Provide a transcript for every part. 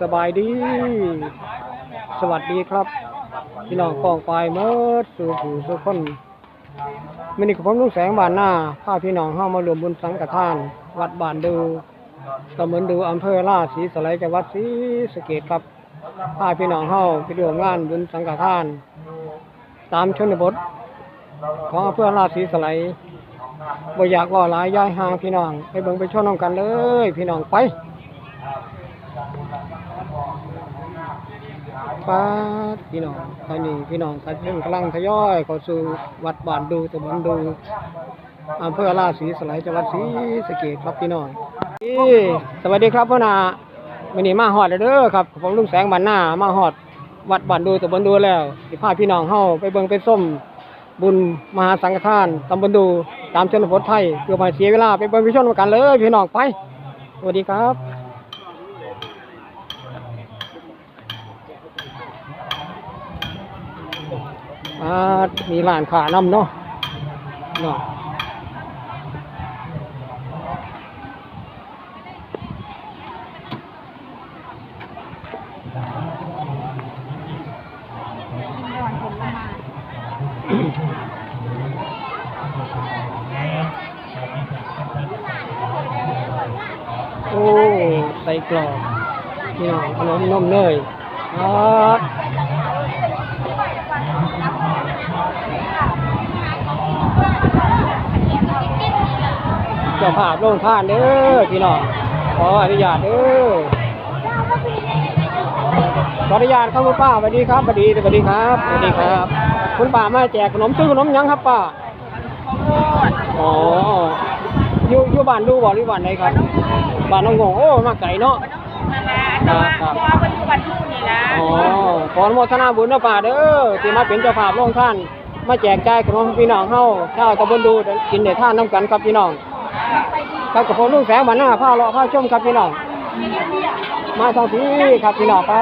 สบายดี สวัสดีครับ พี่น้องกองปเมื่อสู่ผู้สุคนมินิขผมลุงแสงบานหน้าพาพี่น้องเข้ามารวมบุญสังฆทาน วัดบ้านดูตำบลดูอำเภอลาศรีสไลจังหวัดศรีสะเกดครับพาพี่น้องเข้าไปร่วมงานบุญสังฆทาน ตามชนบท ของอำเภอราชสีสไลบ่อยากว่าหลายย้ายห่างพี่น้องไปเบิ่งไปชมน้องกันเลย พี่น้องไป ป้าพี่น้องตอนนี้พี่น้องกำลังกำลังทยอยเข้าสู่วัดบ้านดูตำบลดูอำเภอราชสีสไลยจังหวัดศรีสะเกษครับพี่น้องสวัสดีครับพ่อนาวันนี้มาฮอด้วเด้อครับผมลุงแสงบ้านหน้ามาฮอดวัดบ้านดูตำบลดูแล้วสิพาพี่น้องเฮาไปเบิ่งไปส้มบุญมหาสังฆทานตำบลดูตามชนบทไทยเพื่อมาเสียเวลาไปเบิ่งวิชนกันเลย พี่น้องไปสวัสดีครับ อ่ามีร้านขานำเนาะเนาะโอ้ใส่กรอบพี่น้องขนมนมเนยครั จ้าภาพลงท่านเด้อพี่น้องขออนุญาตเด้อขออนุญาตครับคุณป้าสวัสดีครับสวัสดีสวัสดีครับสวัสดีครับ คุณป้ามาแจกขนมซื้อขนมหยังครับป้าอ๋ออยู่อยู่บ้านดูบ่หรือบ้านไหนครับบ้านน้องงงโอ้มาไก่เนาะแต่ว่าเพราะว่าเป็นวันลูกนี่ละอ๋อขออนุโมทนาบุญนะป้าเด้อที่มาเป็นเจ้าภาพร่วมท่านมาแจกจ่ายขนมพี่น้องเฮาชาวตำบลดูกินได้ท่านน้ำกันครับพี่น้อง ครับกับผมลุงแสงบ้านหน้าผ้าเลาะผ้าชมครับพี่น้อง มาทางที่ครับพี่น้องป้า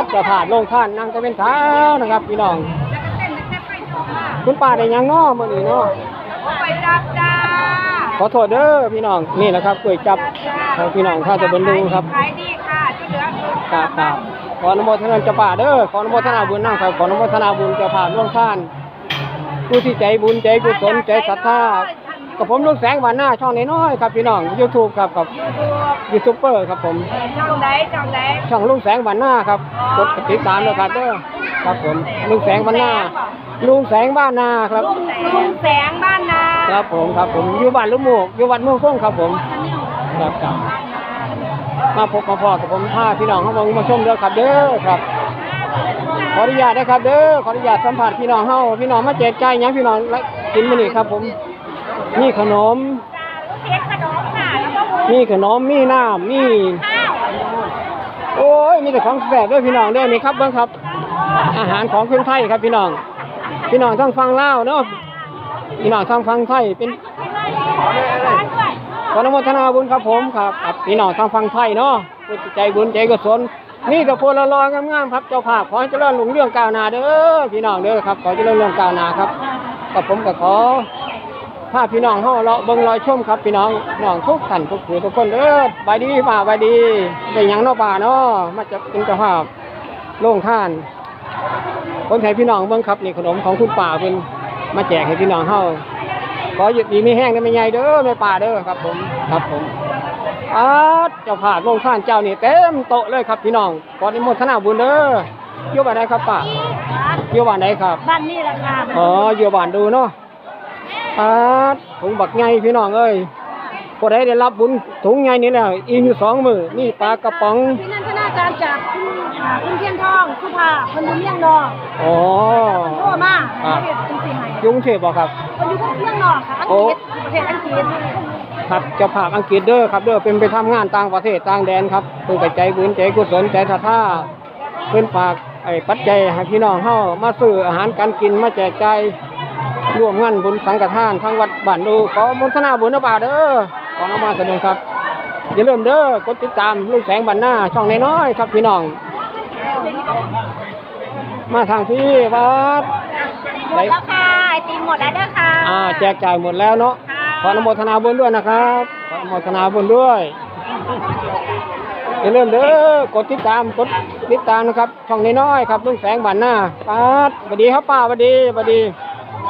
ดเจ้าภาพร่วมท่านนั่งจะเป็นเท้านะครับ พี่น้อง คุณป้าได้หยังเนาะมื้อนี้เนาะไปจับจ้าขอโทษเด้อพี่น้องนี่แหละครับก๋วยจับของพี่น้องข้าวตะบนดูครับขายดีค่ะที่เหลือคือครับครับขออนุโมทนาเจ้าป่าเด้อขออนุโมทนาบุญนั่งครับขออนุโมทนาบุญเจ้าป่าร่วมท่านผู้ที่ใจบุญใจกุศลใจศรัทธา กับผมลูกแสงบานหน้าช่องน้อยๆครับพี่น้องยูทูบครับกับยูทูบเบอร์ครับผม ช่องไหนช่องไหนช่องลุงแสงบานหน้าครับกดติดตามเลยครับเด้อครับผมลุงแสงบานหน้าลุงแสงบ้านนาครับลุงแสงบ้านนาครับผมครับผมอยู่บ้านลุงหมูกอยู่วัดเมืองคงครับผมครับครับมาพบมาพอกับผมพาพี่น้องเขามาชมเด้อครับเด้อครับขออนุญาตนะครับเด้อขออนุญาตสัมผัสพี่น้องเฮาพี่น้องมาแจกจ่ายหยังพี่น้องละกินมื้อนี้ครับผม มีขนมเค้กขนมค่ะ แล้วก็หมูมีขนม มีน้ำมี ข้าวโอ้ย มีแต่ของแสบด้วยพี่น้องเด้อนี่ครับเบิ่งครับ อาหารของคนไทยครับพี่น้อง พี่น้องต้องฟังเล่าวเนาะ พี่น้องต้องฟังไทยเป็น ร้านด้วยขออนุโมทนาบุญครับผมครับครับพี่น้องต้องฟังไทยเนาะผู้ใจบุญใจกุศลนี่แต่พวกละลอยงามๆครับเจ้าภาพขอให้เจริญรุ่งเรื่องก้าวหน้าเด้อพี่น้องเด้อครับขอเจริญเรื่องก้าวหน้าครับกับผมก็ขอ พาพี่น้องเฮาเลาะเบิ่งรอยชมครับพี่น้องน้องทุกท่านทุกผู้ทุกคนเด้อบายดีป่าบายดีเป็นหยังเนาะป่าเนาะมาจะเป็นเจ้าภาพโรงท่านคนไทยพี่น้องเบิ่งครับนี่ขนมของคุณป่าเพิ่นมาแจกให้พี่น้องเฮาขอหยุดดีไม่แห้งกันไม่ใหญ่เด้อแม่ป่าเด้อครับ ผมครับผมอาเจ้าภาพโรงท่านเจ้านี่เต็มโต๊ะเลยครับพี่น้องขออนุโมทนาบุญเด้ออยู่บ้านไหนครับป่าอยู่บ้านไหนครับ บ้านนี่แหละค่ะอ๋ออยู่บ้านดูเนาะ อาถุงบักไงพี่น้องเอ้ยผู้ใดได้รับบุญถุงไงนี่แหละอีกอยู่สองมือนี่ปลากระป๋องพี่นันทนาการจากคุณอ่าคุณเทียนทองสุภาคนบุญเลี้ยงนอกอ๋อโทรมาประเทศจังสีไห้ยุงเทพบ่ครับ คนอยู่เมืองนอกค่ะอังโอ้กฤษประเทศอังกฤษครับเจ้าภาพอังกฤษเด้อครับเด้อเป็นไปทำงานต่างประเทศต่างแดนครับเพิ่นก็ใจบุญใจกุศลใจศรัทธาเพิ่นฝากไอ้ปัจจัยให้พี่น้องเฮามาซื้ออาหารการกินมาแจกจ่าย ร่วมงานบุญสังฆทานทางวัดบ้านดูขอมุทนาบุญนะบ่าเด้อขอเอามาแสดงครับ อย่าลืมเด้อกดติดตามลูกแสงบันหน้าช่องน้อยๆครับพี่น้อง มาทางที่วัดหมดแล้วค่ะไอติมหมดแล้วเด้อค่ะอ่าแจกจ่ายหมดแล้วเนาะค่ะขออนุโมทนาบุญด้วยนะครับขออนุโมทนาบุญด้วยอย่าลืมเด้อกดติดตามกดติดตามนะครับช่องน้อยๆครับลุงแสงบันหน้าป้าดสวัสดีครับป้าสวัสดีสวัสดี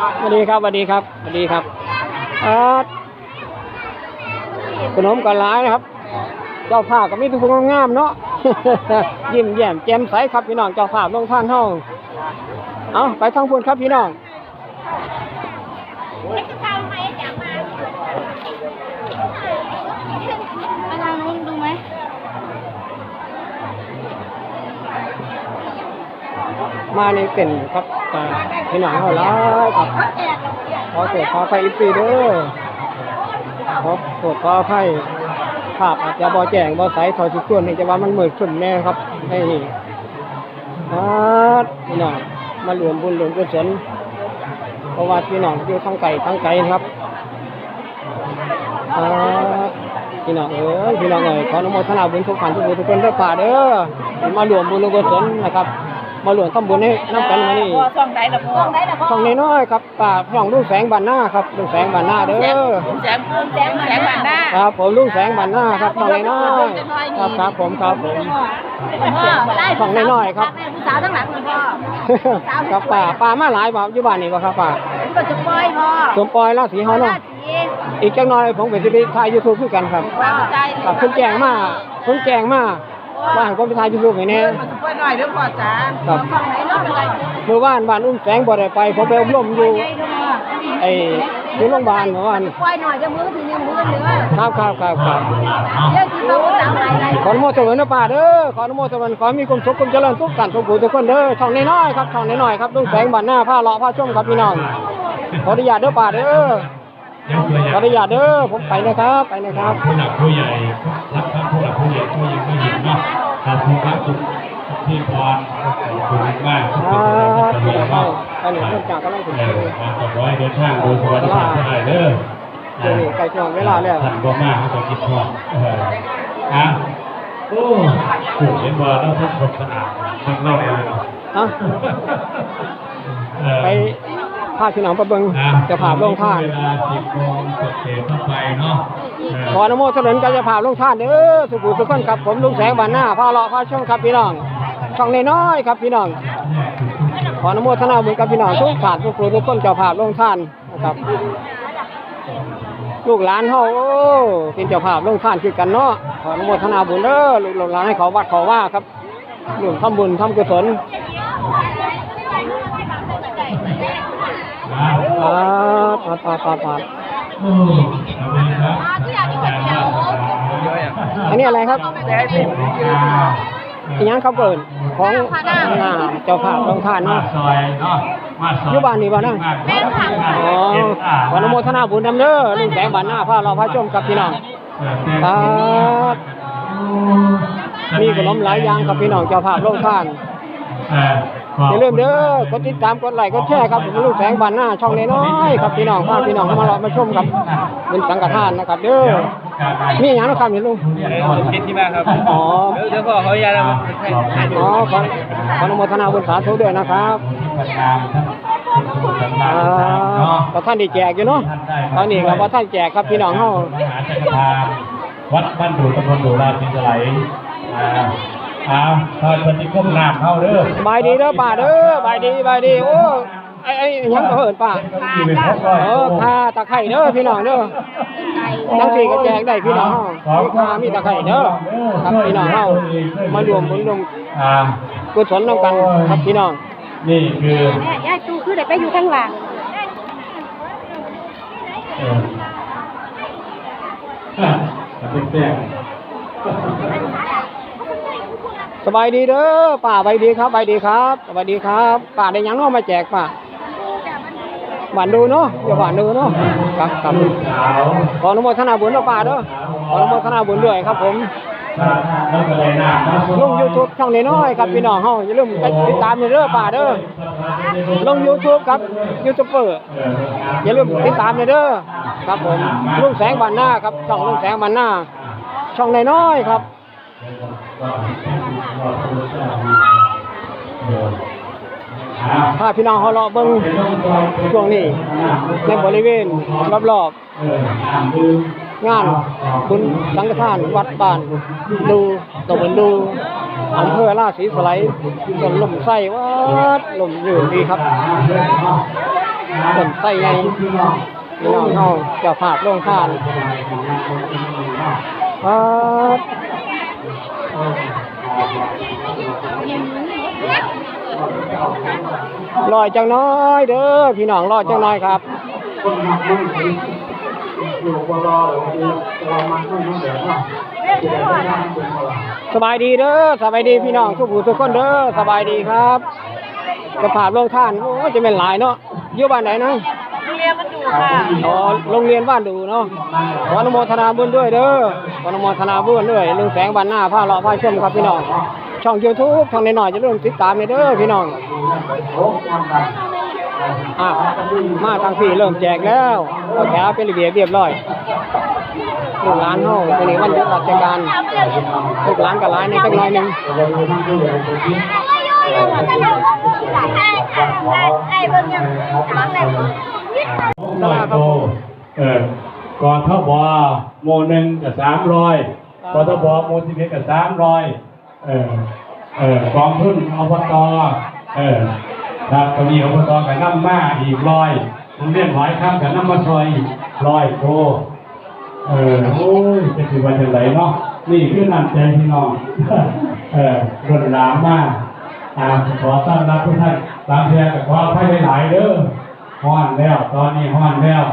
สวัสดีครับสวัสดีครับสวัสดีครับขนมก็หลายนะครับ เจ้าภาพก็มีทุกคนงามเนาะยิ้มแย้มแจ่มใสครับพี่น้องเจ้าภาพลงท่านห้องเอาไปทางพุ่นครับพี่น้อง มาในเต็นครับพี่น้องเฮาหลาครับขอโทษขออภัยอีกทีเด้อขอโทษขออภัยภาพอาจจะบ่แจงบ่ใสเทอที่ควรนี่จะว่ามันเหมืดขึ้นแน่ครับให้นี่ครับพี่น้องมารวมบุญรวมกุศลเพราะว่าพี่น้องอยู่ทั้งไกลทั้งไกลครับครับพี่น้องเอ้ยพี่น้องเอ้ยขออนุโมทนาบุญทุกท่านทุกผู้ทุกคนด้วยป่าเด้อมารวมบุญรวมกุศลนะครับ มารวมทำบุญให้น้ำกันมานี่ช่องไหนล่ะพ่อช่องน้อยๆครับป่าช่องลุงแสงบานหน้าครับลุงแสงบานหน้าเด้อแสงแสงแสงบันหน้าครับผมลุงแสงบานหน้าครับช่องน้อยๆครับครับผมครับผมพ่อได้ช่องน้อยๆครับแม่ผู้สาวทั้งหลังเลยพ่อครับป่าป่ามาหลายบ่อยู่บ้านนี่บ่ครับป่าผมก็จะปล่อยพ่อสมปอยราศีเฮาเนาะสีอีกจักหน่อยผมก็สิไปถ่าย YouTube คือกันครับความใจครับเพิ่นแจ้งมาเพิ่นแจ้งมา ว่าให้ผมไปถ่าย YouTube ให้แน่มาช่วยหน่อยเด้อพ่อจ๋าครับช่องไหนเนาะเป็นไรเมื่อวานบ้านอุ้มแสงบ่ได้ไปผมไปอบรมอยู่ไอ้อยู่โรงพยาบาลเมื่อวานปล่อยหน่อยจะมือถึงยังมือเหลือครับครับครับครับเรื่องที่เราผู้สาวไหนไรขออนุโมทนานะป่าเด้อขออนุโมทนาขอให้มีความสุขความเจริญทุกท่านทุกผู้ทุกคนเด้อช่องน้อยๆครับช่องน้อยๆครับลุงแสงบ้านหน้าผ้าเลาะผ้าช่วงครับพี่น้องขออนุญาตเด้อป่าเด้อขออนุญาตเด้อผมไปนะครับไปนะครับผู้หลักผู้ใหญ่รักครับ ผู้หลักผู้ใหญ่ผู้หญิงผู้หญิงเนาะขอบคุณครับคุณพี่พรขอบคุณมากคที่เป็นบกำลังใจไปเนาไปหนึ่งเรื่องจากกำลังถึงเอเลยมาต่อร้อยเดินทางโดยสวัสดิภาพได้เด้อเดี๋ยวนี้ใกล้ช่วงเวลาแล้วท่านก็มากเขาจะคิดพอเอออะโอ้ถูกเห็นว่าเราทุกคนสะอาดมันเล่าเลยเนาะฮะไป พาพี่น้องไปเบิ่งอะเจะภาพลงท่านเวลาสิบโมงเศษเข้าไปเนาะเออขออนุโมทนาการจะภาพลงท่านเด้อทุกผู้ทุกคนครับผมลุงแสงบ้านหน้าผ้าเลาะผ้าช่วงครับพี่น้องช่องน้อยๆครับพี่น้องขออนุโมทนาบุญกับพี่น้องทุกท่านทุกผู้ทุกคนเจ้าภาพลงท่านนะครับ ลูกหลานเฮาโอ้เป็นเจ้าภาพลงท่านคือกันเนาะขออนุโมทนาบุญเด้อลูกหลานให้เขาวัดเขาว่าครับร่วมทำบุญทำกุศลครับ ปาปาปาปาโอ้ขอบคุณครับอันนี้อะไรครับอีหยังครับเกินของอ่าเจ้าภาพลงท่านเนาะยเนาะมาซอยอยู่บ้านนี่บ่นั่งอ๋อขออนุโมทนาบุญนำเด้อลุงแสงบานหน้าผ้าเราพระชมครับพี่น้องครับมีขนมหลายอย่างครับพี่น้องเจ้าภาพลงท่าน อย่าลืมเด้อกดติดตามกดไลค์กดแชร์ครับผมลูกแสงบานหน้าช่องน้อยๆครับพี่น้องพาพี่น้องเข้ามาเลาะมาชมครับเป็นสังฆทานนะครับ เด้อมีอย่างนะครับเห็นลุงคิดที่บ้านครับอ๋อเดี๋ยวพ่อเขาอยาแล้วอ๋อขอขออนุโมทนาบุญสาธุด้วยนะครับอ่าพระท่านได้แจกอยู่เนาะตอนนี้ก็พระท่านแจกครับพี่น้องเฮามหาจักรพรรดิวัดบ้านดูตำบลดูราชินสไล อ่าอ่าทอดปฏิก้มน้ำเข้าเด้อบายดีเด้อป้าเด้อบายดีบายดีโอ้ไอ้ไอ้หยังก็เอิ้นป้าที่เป็นพกร้อยเออคาตะไคร้เด้อพี่น้องเด้อทั้งสี่ก็แจกได้พี่น้องเฮามีคามีตะไคร้เด้อครับพี่น้องเฮามารวมบุญรวมอ่ากุศลนำกันครับพี่น้อง นี่คือแม่ยายตูคือเด็กไปอยู่ข้างหลังเอออะเป็นแป้ง สบายดีเด้อป้าสบดีครับสบดีครับสบายดีครับป้าได้ยังนาะมาแจกป้าหวานดูเนาะอย่าหวานดูเนาะครับครับขออนุโมทนาบุญเด้อป้าเด้อขออนุโมทนาบุญด้วยครับผมลง YouTube ช่องน้อยๆครับพี่น้องเฮาอย่าลืมไปติดตามเด้อป้าเด้อลง YouTube ครับยูทูบเบอร์อย่าลืมติดตามเด้อครับผมลุงแสงบานหน้าครับช่องลุงแสงบานหน้าช่องน้อยๆครับ พาพี่น้องเขาเลาะเบิ่งช่วงนี้ ในบริเวณรอบเออน้ำดื่มงานคุณสังฆทานวัดบ้านดูตะบนดูอำเภอราศีสไลยต้นลมไส้วัดลมอยู่ดีครับต้นไส้ไงพี่น้องเฮาจ้าภาพโรงทานวัด ลอยจังน้อยเด้อพี่น้องรอยจังน้อยครับสบายดีเด้อสบายดีพี่น้องทุกผู้ทุกคนเด้อสบายดีครับ กระผาบโรงท่านโอ้จะเป็นหลายเนาะอยู่บ้านไหนนะ รงเรียนมันอยู่ค่ะอ๋อโรงเรียนบ้านดูเนาะขออนุโมทนาบุญด้วยเด้อขออนุโมทนาบุญด้วยลุงแสงบ้านหน้าผ้าเลาะผ้าชมครับพี่น้อง ช่อง YouTube ช่องน้อยๆจะเริ่มติดตามเลยเด้อพี่น้องอะมาทางพี่เริ่มแจกแล้วเอาแถวเป็นระเบียบเรียบร้อยลูกหลานเฮาเป็นวันหยุดราชการลูกหลานก็หลายในจักหน่อยหนึงร้อย โตเออก่อนทบโมหนึ่งกับสามร้อยกทบโมสิบเอ็ดกับสามร้อยเออเออกองทุนอบตเออครับตอนนี้อบตกับน้ำมาอีกร้อยโรงเรียนหอยข้ามกับน้ำมาซอยอีกร้อยโตเออโอ้ยจะถือว่าจะไหลเนาะนี่คือน้ำใจพี่น้องเออรุ่นหลามมากอ่าขอต้อนรับทุกท่านตามเพียงกับความให้หลายๆเด้อ ห้อนแล้ว ตอนนี้ห้อนแล้ว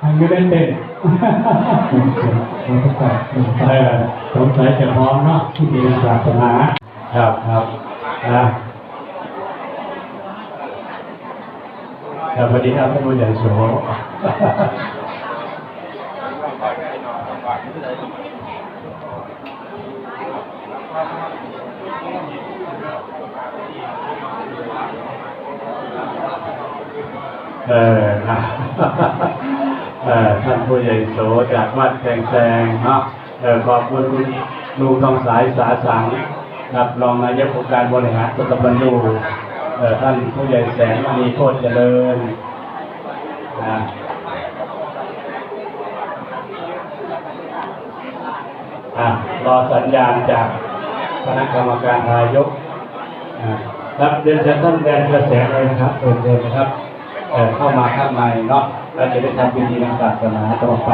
ทำไม่ได้เต้นเออสงสัยจะพร้อมเนาะที่มีศาสนาครับครับนะครับสวัสดีครับท่านผู้ใหญ่โส เออเออท่านผู้ใหญ่โสจากวัดแสงแสงเนาะเออขอบคุณคุณลุงทองสายสาสังครับรองนายกองค์การบริหารสตำบลดูเออท่านผู้ใหญ่แสงมณีโคตรเจริญนะอะรอสัญญาณจากคณะกรรมการนายกอะครับเรียนเชิญท่านแดนกระแสเลยนะครับเชิญเลยนะครับ เอ่อเข้ามาข้างในเนาะเราจะได้ทำพิธีทางศาสนาต่อไป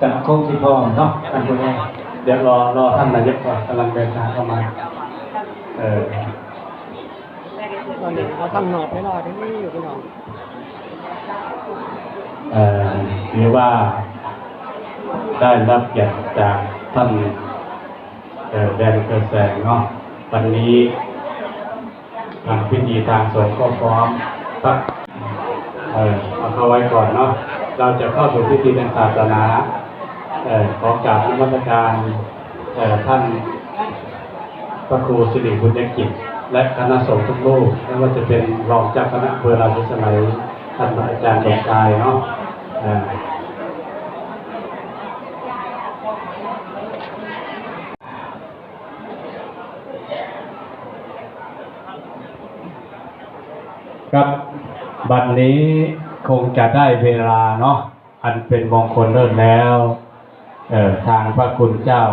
จากโค้งสีทองเนาะท่านผู้ชมเดี๋ยวรอรอท่านนายกก่อนกำลังเดินทางเข้ามา เออตอนนี้เราทำหนอบไม่รอดที่นี่อยู่พี่น้องเอ่อหรือว่าได้รับเกียรติจากท่านเอ่อแดนกระแสงเนาะวันนี้ทาง พิธีทางสงฆ์ก็พร้อมสักเออเอาเข้าไว้ก่อนเนาะเราจะเข้าสู่พิธีทางศาสนาเอ่อขอกราบนมัสการเอ่อท่านพระครูสิริบุญยกิจ และคณะสงฆ์ทุกรูปไม่ว่าจะเป็นรองเจ้าคณะเภอราชสมัยท่านอาจารย์ดอกกายเนาะเอ่อ ครับ บัดนี้คงจะได้เวลาเนาะอันเป็นมงคลเลิศแล้วเออทางพระคุณเจ้า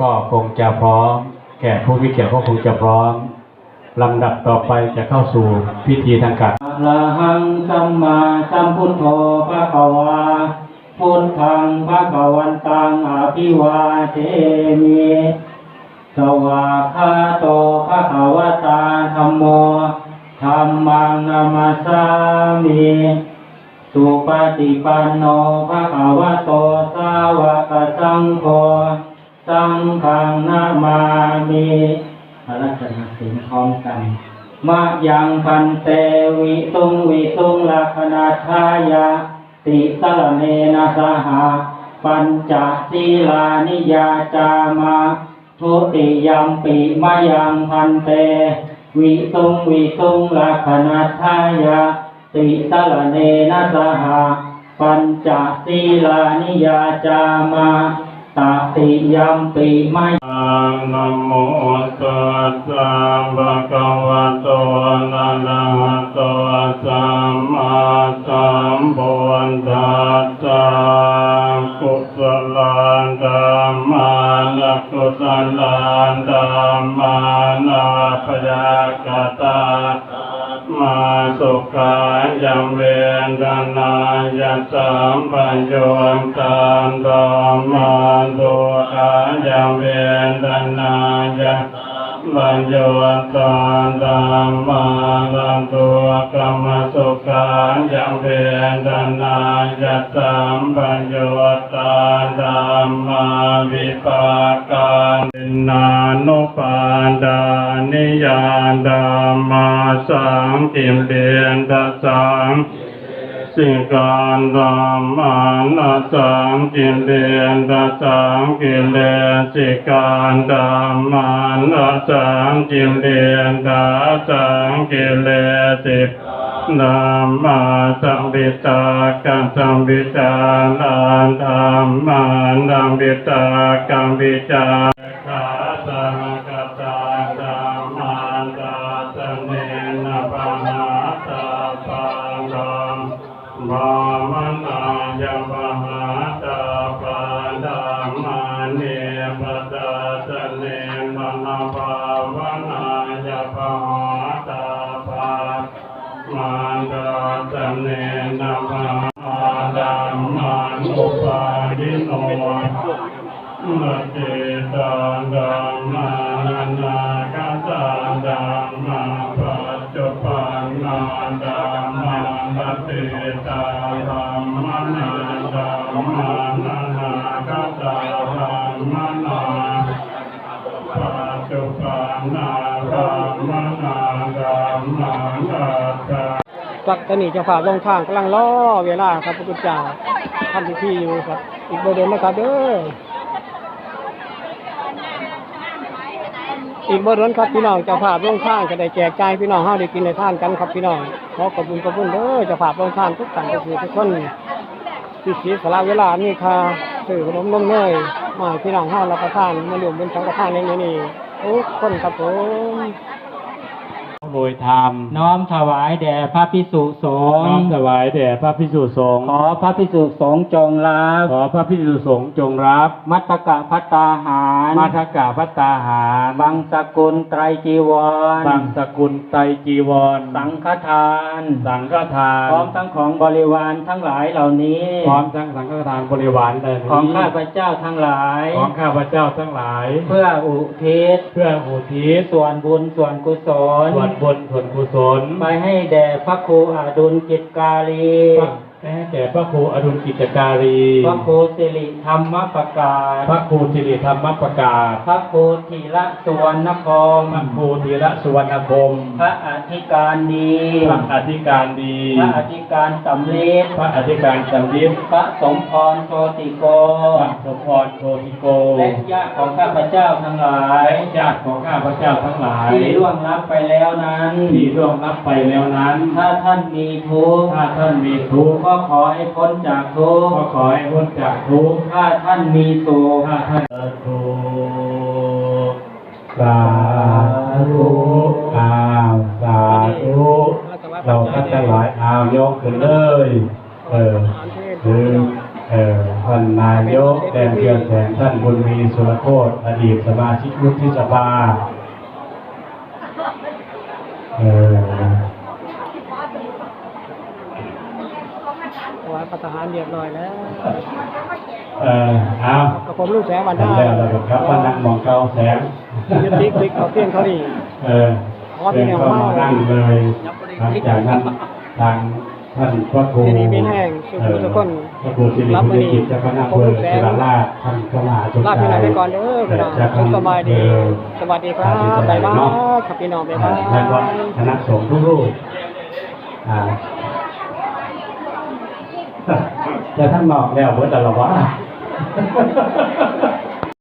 ก็คงจะพร้อม แก่ผู้วิเกียรก็คงจะพร้อมลำดับต่อไปจะเข้าสู่พิธีทางการอะระหังสัมมาสัมพุทโธภะคะวาพุทธังภะคะวันตังอภิวาเทมิสวาคาโตภะคะวตาธัมโม ธัมมังนามาสามิสุปฏิปันโนภะคะวะโตสาวกสังโฆสังฆังนามามิพระรัตนสินพร้อมกันมะยังพันเตวิตุงวิตุงลักขณาทายาติสลเนนะสหาปัญจศีลานิยาจามาทุติยัมปิมะยังพันเต วิตุงวิตุงลักขณาทายาติสลเนนะสหาปัญจศีลานิยาจามาตติยัมปิไม่นะโมตัสสะภะคะวะโตอะระหะโตสัมมาสัมพุทธัสสะ กุศลธัมมานาพยากตามาสุขายังเวนดานายัสามปัญโยตามดอมมาตุขายังเวนดานายัส ปัญโยนตามดามมาลันตุกรรมสุขายังเวนดนายัสสัมปัญโยตามดามมาวิปากานนานุปาดานิยานดามาสังกิมเบียนตสัง สิงการดามมานาสังกิเลนตสังกิเลนสิการดามานาสังกิเลนตสังกิเลสินามาสัมบิตากัสัมบิตาลานธรรมานังบิตากัมบิจา ปาดิโนนาเจตาดัมมานานาคาตาดัมมาปัจจุปันนาดัมมานาเตตาดัมมานาดัมมานานาคาตาดัมมานาปัจจุปันนาดัมมานาดัมมานาตาสักตอนนี้เจ้าภาพลงทางกำลังรอเวลาครับพระพุทธเจ้า ทำพิธีอยู่ครับ อีกโบเดินนะครับเด้ออีกบ่เดินครับพี่น้องเจ้าภาพลงทางจะได้แจกจ่ายพี่น้องเฮาได้กินได้ทานกันครับพี่น้องขอขอบคุณขอบคุณเด้อเจ้าภาพลงทานทุกท่านทุกผู้ทุกคนที่เสียสละเวลานี่ค่ะซื้อขนมนมเนยมาพี่น้องเฮารับประทานมารวมเป็นสังฆทานในนี้นี่ทุกคนครับผม โดยธรรม น้อมถวายแด่พระพิสุสงน้อมฆ์ถวายแด่พระพิสุสงฆ์ขอพระพิสุสงฆ์จงรับ ขอพระพิสุสงฆ์จงรับ มัตตกะพัตตาหารมาทกาพัตตาหาร บังสกุลไตรจีวร บังสกุลไตรจีวร สังฆทาน สังฆทาน พร้อมทั้งของบริวารทั้งหลายเหล่านี้ พร้อมทั้งสังฆทานบริวารใดนี้ ของข้าพเจ้าทั้งหลาย ของข้าพเจ้าทั้งหลาย เพื่ออุทิศ เพื่ออุทิศ ส่วนบุญส่วนกุศลส่วนบุญส่วนกุศล ไปให้แด่พระครูอดุลกิจการีแม้แก่พระครูอดุลกิจการี พระครูสิริธรรมประกาศ พระครูสิริธรรมประกาศ พระครูธีระสุวรรณพงศ์พระครูธีระสุวรรณพงศ์พระอธิการดี พระอธิการดี พระอธิการสำลิดพระอธิการจำลิดพระสมพรโชติโก พระสมพรโคติโก และญาติของข้าพเจ้าทั้งหลายและญาติของข้าพเจ้าทั้งหลาย ที่ล่วงลับไปแล้วนั้น ที่ร่วงรับไปแล้วนั้น ถ้าท่านมีทุกข์ ถ้าท่านมีทุกข์ก็ขอให้พ้นจากทุกข์ก็ขอให้พ้นจากทุกข์ถ้าท่านมีสุขถ้าท่านสาธุสาธุอ้าวสาธุเราท่านทั้งหลายอ้าว ยกขึ้นเลย เออคือเออท่านนายกแดนเพียงแสงท่านบุญมีสุรโคตอดีตสมาชิกวุฒิสภาเออ ถวายปัตหารเรียบร้อยแล้วเออเอากับผมลูกแสงวันทำได้แล้วเราก็กลับมานั่งมองเก้าแสงยึดติ๊กติ๊กเขาเพี้ยนเขาดีเออเดินเข้ามานั่งเลยหลังจากนั้นทางท่านพระครูที่นี่มีแห้งสุขุทุกคนพระครูสิริรับพุทมาธดีกิจเจ้าคณะอำเภอศิลาลาชท่านก็มาจนลาพี่น้องไปก่อนเด้อพี่น้องจากสุขสบายดี สวัสดีครับบ๊ายบายครับพี่น้องบ๊ายบายท่านว่าคณะสงฆ์ทุกรูปอ่า แต่ท่านบอกแล้วเมื่อแต่ละว่า